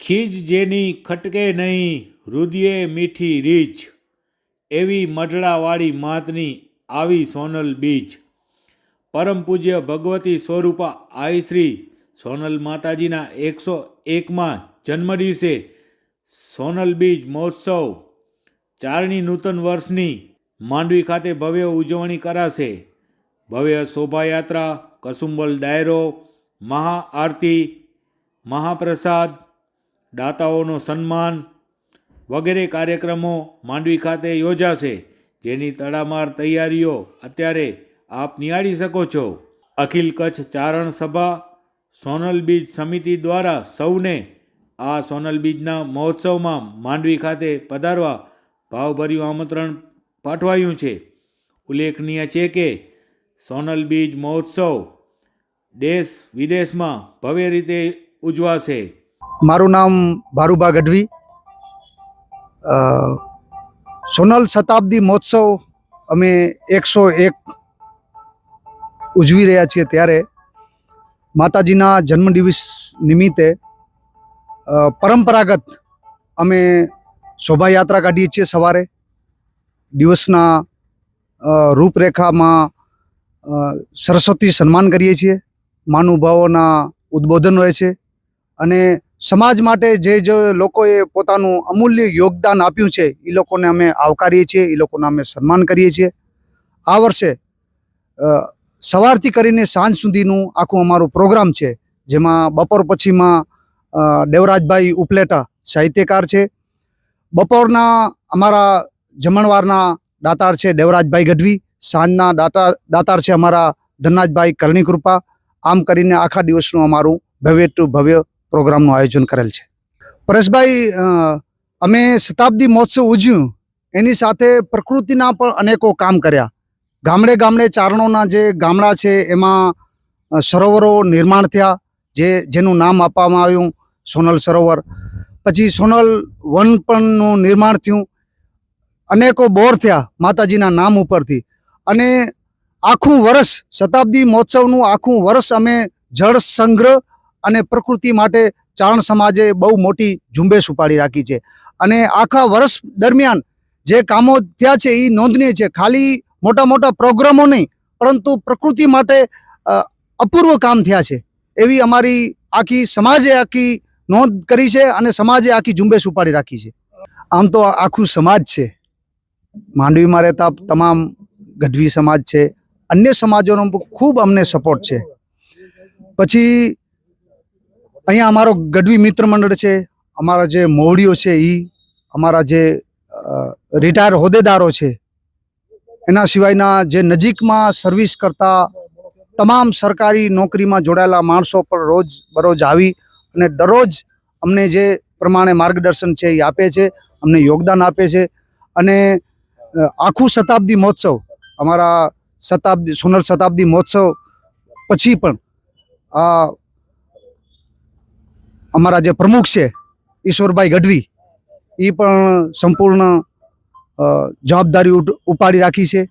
ખીજ જેની ખટકે નહીં રુદિયે મીઠી રીચ એવી મઢડાવાળી માતની આવી સોનલ બીજ. પરમ પૂજ્ય ભગવતી સ્વરૂપા આઈ શ્રી સોનલ માતાજીના એકસો એકમાં જન્મદિવસે સોનલ બીજ મહોત્સવ ચારણી નૂતન વર્ષની માંડવી ખાતે ભવ્ય ઉજવણી કરાશે. ભવ્ય શોભાયાત્રા, કસુંબલ ડાયરો, મહાઆરતી, મહાપ્રસાદ દાતાઓનો સન્માન વગેરે કાર્યક્રમો માંડવી ખાતે યોજાશે. જેની તડામાર તૈયારીઓ અત્યારે આપ નિહાળી શકો છો. અખિલ કચ્છ ચારણ સભા સોનલ બીજ સમિતિ દ્વારા સૌને આ સોનલ બીજના મહોત્સવમાં માંડવી ખાતે પધારવા ભાવભર્યું આમંત્રણ પાઠવાયું છે. ઉલ્લેખનીય છે કે સોનલ બીજ મહોત્સવ દેશ વિદેશમાં ભવ્ય રીતે ઉજવાશે. મારું નામ ભારુભા ગઢવી. સોનલ શતાબ્દી મહોત્સવ અમે એકસો એક ઉજવી રહ્યા છીએ ત્યારે માતાજીના જન્મદિવસ નિમિત્તે પરંપરાગત અમે શોભાયાત્રા કાઢીએ છીએ સવારે. દિવસના રૂપરેખામાં સરસ્વતી સન્માન કરીએ છીએ. મહાનુભાવોના ઉદ્બોધન હોય છે. અને સમાજ માટે જે જે લોકોએ પોતાનું અમૂલ્ય યોગદાન આપ્યું છે એ લોકોને અમે આવકારીએ છીએ એ લોકોને અમે સન્માન કરીએ છીએ. આ વર્ષે સવારથી કરીને સાંજ સુધીનું આખું અમારું પ્રોગ્રામ છે, જેમાં બપોર પછીમાં દેવરાજભાઈ ઉપલેટા સાહિત્યકાર છે. બપોરના અમારા જમણવારના દાતાર છે દેવરાજભાઈ ગઢવી, સાંજના દાતા, દાતાર છે અમારા ધનરાજભાઈ કરણી કૃપા આમ કરીને આખા દિવસનું અમારું ભવ્ય ટુ ભવ્ય પ્રોગ્રામનું આયોજન કરેલ છે. પરેશભાઈ અમે શતાબ્દી મહોત્સવ ઉજવ્યું. એની સાથે પ્રકૃતિના પણ અનેકો કામ કર્યા. ગામડે ગામડે ચારણોના જે ગામડા છે, એમાં સરોવરો નિર્માણ થયા, જે, જેનું નામ આપવામાં આવ્યું, સોનલ સરોવર. પછી સોનલ વન પણનું નિર્માણ થયું. અનેકો બોર થયા માતાજીના નામ ઉપરથી. અને આખું વર્ષ, શતાબ્દી મહોત્સવનું આખું વર્ષ અમે જળ સંગ્રહ અને પ્રકૃતિ માટે ચારણ સમાજે બહુ મોટી ઝુંબેશ ઉપાડી રાખી છે. અને આખા વર્ષ દરમિયાન જે કામો થયા છે એ નોંધનીય છે. ખાલી મોટા મોટા પ્રોગ્રામો નહીં, પરંતુ પ્રકૃતિ માટે અપૂર્વ કામ થયા છે. એવી અમારી આખી સમાજે આખી નોંધ કરી છે અને સમાજે આખી ઝુંબેશ ઉપાડી રાખી છે. આમ તો આખું સમાજ છે. માંડવીમાં રહેતા તમામ ગઢવી સમાજ છે. અન્ય સમાજોનો ખૂબ અમને સપોર્ટ છે. પછી અહીંયા અમારો ગઢવી મિત્ર મંડળ છે, અમારા જે મોવડીઓ છે એ અમારા જે રિટાયર હોદ્દેદારો છે, એના સિવાયના જે નજીકમાં સર્વિસ કરતા તમામ સરકારી નોકરીમાં જોડાયેલા માણસો પર રોજ બરોજ આવી અને દરરોજ અમને જે પ્રમાણે માર્ગદર્શન છે એ આપે છે, અમને યોગદાન આપે છે અને આખું શતાબ્દી મહોત્સવ, અમારા શતાબ્દી, સોનલ શતાબ્દી મહોત્સવ પછી પણ આ અમારા જે પ્રમુખ છે ઈશ્વરભાઈ ગઢવી એ પણ સંપૂર્ણ જવાબદારી ઉપાડી રાખી છે.